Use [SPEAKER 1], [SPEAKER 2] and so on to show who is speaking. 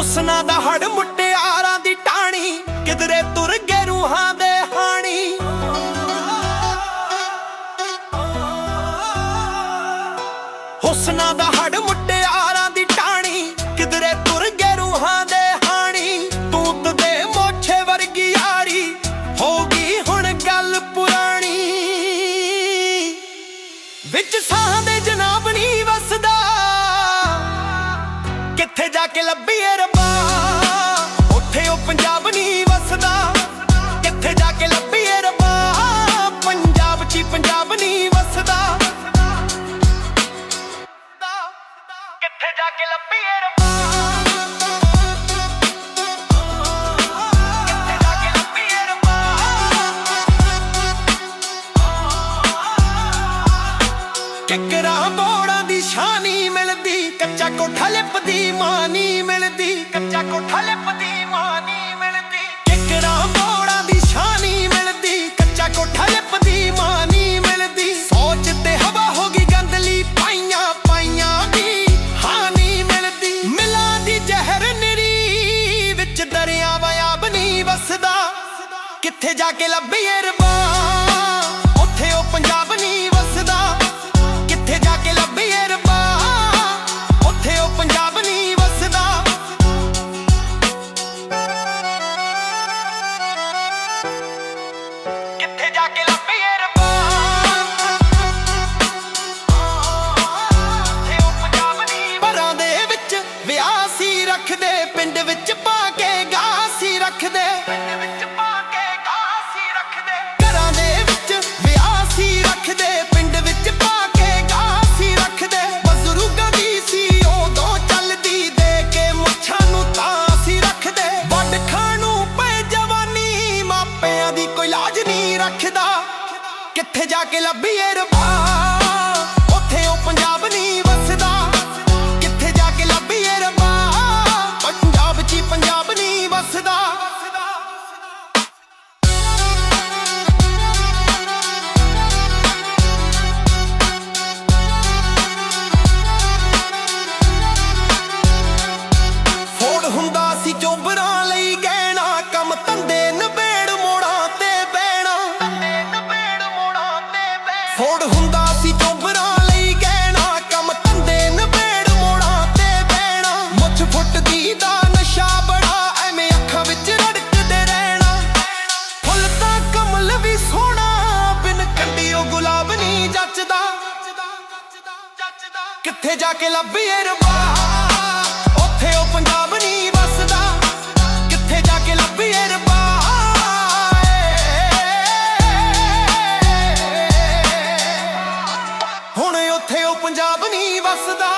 [SPEAKER 1] ਹੁਸਨਾ ਦਾ ਹੜ ਮੁਟਿਆਰਾਂ ਦੀ ਟਾਣੀ ਕਿਧਰੇ ਤੁਰ ਗਏ ਰੂਹਾਂ ਦੇ ਹਾਣੀ। ਹੁਸਨਾ ਦਾ ਹੜ ਮੁਟਿਆਰਾਂ ਦੀ ਟਾਣੀ ਕਿਧਰੇ ਤੁਰ ਗਏ ਰੂਹਾਂ ਦੇ ਹਾਣੀ। ਤੂੰ ਤੇ ਮੋਛੇ ਵਰਗੀ ਯਾਰੀ ਹੋ ਗਈ ਹੁਣ ਗੱਲ ਪੁਰਾਣੀ। ਵਿੱਚ ਕਿੱਥੇ ਜਾ ਕੇ ਲੱਭੀਏ ਰੱਬਾ। ਉੱਥੇ ਉਹ ਪੰਜਾਬ ਨਹੀਂ ਵਸਦਾ। ਕਿੱਥੇ ਜਾ ਕੇ ਲੱਭੀਏ ਰੱਬਾ। ਪੰਜਾਬ 'ਚ ਹੀ ਪੰਜਾਬ ਨਹੀਂ ਵਸਦਾ। ਕਿੱਥੇ ਜਾ ਕੇ ਲੱਭੀਏ ਰੱਬਾ। ਕਿੱਥੇ ਜਾ ਕੇ ਲੱਭੀਏ ਰੱਬਾ। ਕਿਕਰਾਂ ਬੋੜਾਂ ਦੀ ਸ਼ਾਨੀ ਮਿਲਦੀ ਕੱਚਾ ਕੋਠਾ ਲਿਪਦੀ ਮਾਂ ਨਹੀਂ ਮਿਲਦੀ, ਕੱਚਾ ਕੋਠਾ ਲਿਪਦੀ ਮਾਂ ਨਹੀਂ ਮਿਲਦੀ। ਕਿਕਰਾਂ ਬੋੜਾਂ ਦੀ ਸ਼ਾਨੀ ਮਿਲਦੀ, ਕੱਚਾ ਕੋਠਾ ਲਿਪਦੀ ਮਾਂ ਨਹੀਂ ਮਿਲਦੀ। ਸੋਚ ਤੇ ਹਵਾ ਹੋ ਗਈ ਗੰਦਲੀ ਪਾਈਆਂ ਪਾਈਆਂ ਦੀ ਹਾਨੀ ਮਿਲਦੀ। ਮਿਲਾਂ ਦੀ ਜ਼ਹਿਰ ਨਿਰੀ ਵਿੱਚ ਦਰਿਆ ਵਿਆਬ ਨਹੀਂ ਵਸਦਾ। ਕਿੱਥੇ ਜਾ ਕੇ ਲੱਭੀਏ ਰਬਾ, ਉੱਥੇ ਉਹ ਪੰਜਾਬ ਨਹੀਂ ਰੱਖਦਾ। ਕਿੱਥੇ ਜਾ ਕੇ ਲੱਭੀਏ ਰੱਬਾ ਉੱਥੇ ਉਹ ਪੰਜਾਬ ਬਹਿਣਾ ਹੁੰਦਾ ਸੀ ਚੋਬਰਾਂ ਲਈ ਗਹਿਣਾ, ਕੰਮ ਧੰਦੇ ਨਵੇੜ ਮੋੜਾਂ ਤੇ ਬਹਿਣਾ। ਮੁੱਛ ਫੁੱਟਦੀ ਦਾ ਨਸ਼ਾ ਬੜਾ, ਐਵੇਂ ਅੱਖਾਂ ਵਿੱਚ ਰੜਕਦੇ ਰਹਿਣਾ। ਫੁੱਲ ਤਾਂ ਕਮਲ ਵੀ ਸੋਹਣਾ, ਬਿਨ ਕੰਡੀਓ ਗੁਲਾਬ ਨਹੀਂ ਜੱਚਦਾ। ਕਿੱਥੇ ਜਾ ਕੇ ਲੱਭੀਏ ਰੱਬਾ ਉੱਥੇ ਉਹ ਪੰਜਾਬ ਨਹੀਂ ਹੁਣ ਉੱਥੇ ਉਹ ਪੰਜਾਬ ਨਹੀਂ ਵੱਸਦਾ।